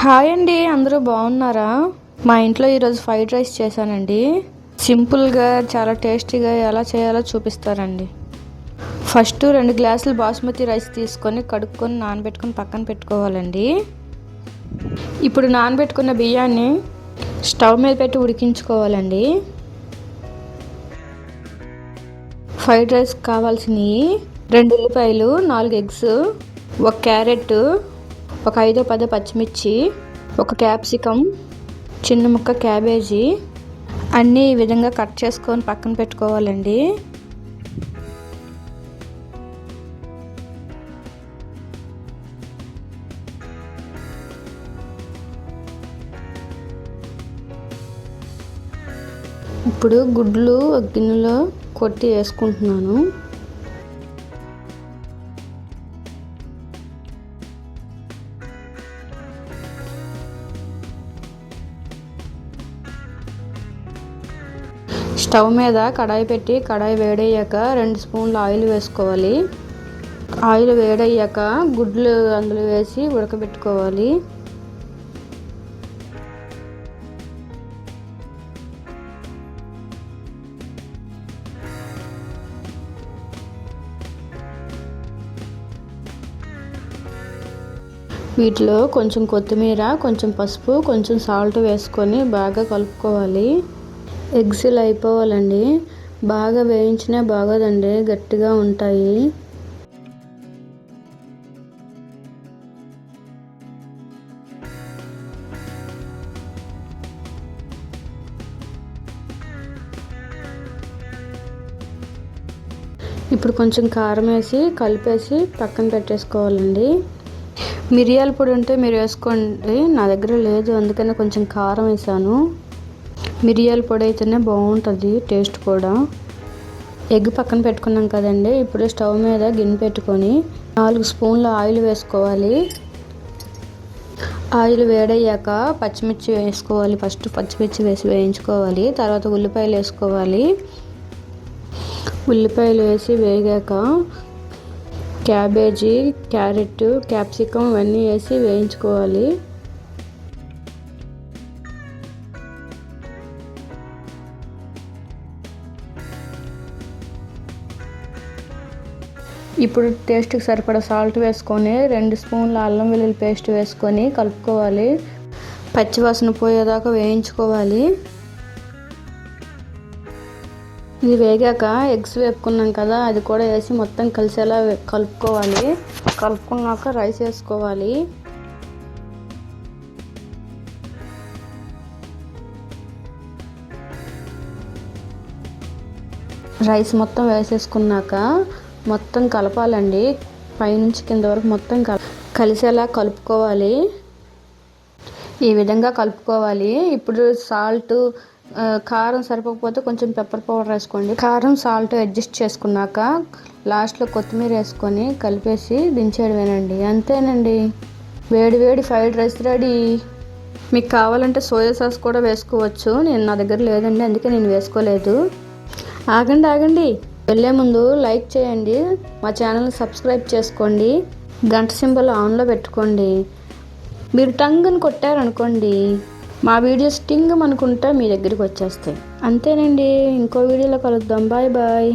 Hi అండి అందరూ బాగున్నారా? మా ఇంట్లో ఈరోజు ఫ్రైడ్ రైస్ చేశానండి. సింపుల్గా చాలా టేస్టీగా ఎలా చేయాలో చూపిస్తారండి. ఫస్ట్ రెండు గ్లాసులు బాస్మతి రైస్ తీసుకొని కడుక్కొని నానబెట్టుకొని పక్కన పెట్టుకోవాలండి. ఇప్పుడు నానబెట్టుకున్న బియ్యాన్ని స్టవ్ మీద పెట్టి ఉడికించుకోవాలండి. ఫ్రైడ్ రైస్ కావాల్సినవి రెండు ఉల్లిపాయలు నాలుగు ఎగ్స్ ఒక క్యారెట్ ఒక ఐదో పదో పచ్చిమిర్చి ఒక క్యాప్సికమ్ చిన్న ముక్క క్యాబేజీ. అన్నీ ఈ విధంగా కట్ చేసుకొని పక్కన పెట్టుకోవాలండి. ఇప్పుడు గుడ్లు గిన్నెలో కొట్టి వేసుకుంటున్నాను. స్టవ్ మీద కడాయి పెట్టి కడాయి వేడయ్యాక రెండు స్పూన్లు ఆయిల్ వేసుకోవాలి. ఆయిల్ వేడయ్యాక గుడ్లు అందులో వేసి ఉడకబెట్టుకోవాలి. వీటిలో కొంచెం కొత్తిమీర కొంచెం పసుపు కొంచెం సాల్ట్ వేసుకొని బాగా కలుపుకోవాలి. ఎగ్స్ ఇలా అయిపోవాలండి. బాగా వేయించినా బాగోదండి. గట్టిగా ఉంటాయి. ఇప్పుడు కొంచెం కారం వేసి కలిపేసి పక్కన పెట్టేసుకోవాలండి. మిరియాల పొడి ఉంటే మీరు వేసుకోండి. నా దగ్గర లేదు అందుకని కొంచెం కారం వేసాను. మిరియాల పొడి అయితేనే బాగుంటుంది టేస్ట్ కూడా. ఎగ్ పక్కన పెట్టుకున్నాం కదండి ఇప్పుడు స్టవ్ మీద గిన్నె పెట్టుకొని నాలుగు స్పూన్ల ఆయిల్ వేసుకోవాలి. ఆయిల్ వేడయ్యాక పచ్చిమిర్చి వేసుకోవాలి ఫస్ట్ పచ్చిమిర్చి వేసి వేయించుకోవాలి తర్వాత ఉల్లిపాయలు వేసుకోవాలి. ఉల్లిపాయలు వేసి వేగాక క్యాబేజీ క్యారెట్ క్యాప్సికమ్ ఇవన్నీ వేసి వేయించుకోవాలి. ఇప్పుడు టేస్ట్కి సరిపడా సాల్ట్ వేసుకొని రెండు స్పూన్ల అల్లం వెల్లుల్లి పేస్ట్ వేసుకొని కలుపుకోవాలి. పచ్చివాసన పోయేదాకా వేయించుకోవాలి. ఇది వేగాక ఎగ్స్ వేపుకున్నాం కదా అది కూడా వేసి మొత్తం కలిసేలా కలుపుకోవాలి. కలుపుకున్నాక రైస్ వేసుకోవాలి. రైస్ మొత్తం వేసేసుకున్నాక మొత్తం కలపాలండి. పైనుంచి కింద వరకు మొత్తం కల కలిసేలా కలుపుకోవాలి. ఈ విధంగా కలుపుకోవాలి. ఇప్పుడు సాల్ట్ కారం సరిపోకపోతే కొంచెం పెప్పర్ పౌడర్ వేసుకోండి. కారం సాల్ట్ అడ్జస్ట్ చేసుకున్నాక లాస్ట్లో కొత్తిమీర వేసుకొని కలిపేసి దించేయడమేనండి. అంతేనండి. వేడి వేడి ఫ్రైడ్ రైస్ రెడీ. మీకు కావాలంటే సోయా సాస్ కూడా వేసుకోవచ్చు. నేను నా దగ్గర లేదండి అందుకే నేను వేసుకోలేదు. ఆగండి ఆగండి. వెళ్ళే ముందు లైక్ చేయండి. మా ఛానల్ని సబ్స్క్రైబ్ చేసుకోండి. గంట సింబల్ ఆన్లో పెట్టుకోండి. మీరు టంగ్ని కొట్టారనుకోండి మా వీడియోస్ టింగ్ అనుకుంటా మీ దగ్గరికి వచ్చేస్తాయి. అంతేనండి. ఇంకో వీడియోలో కలుద్దాం. Bye bye.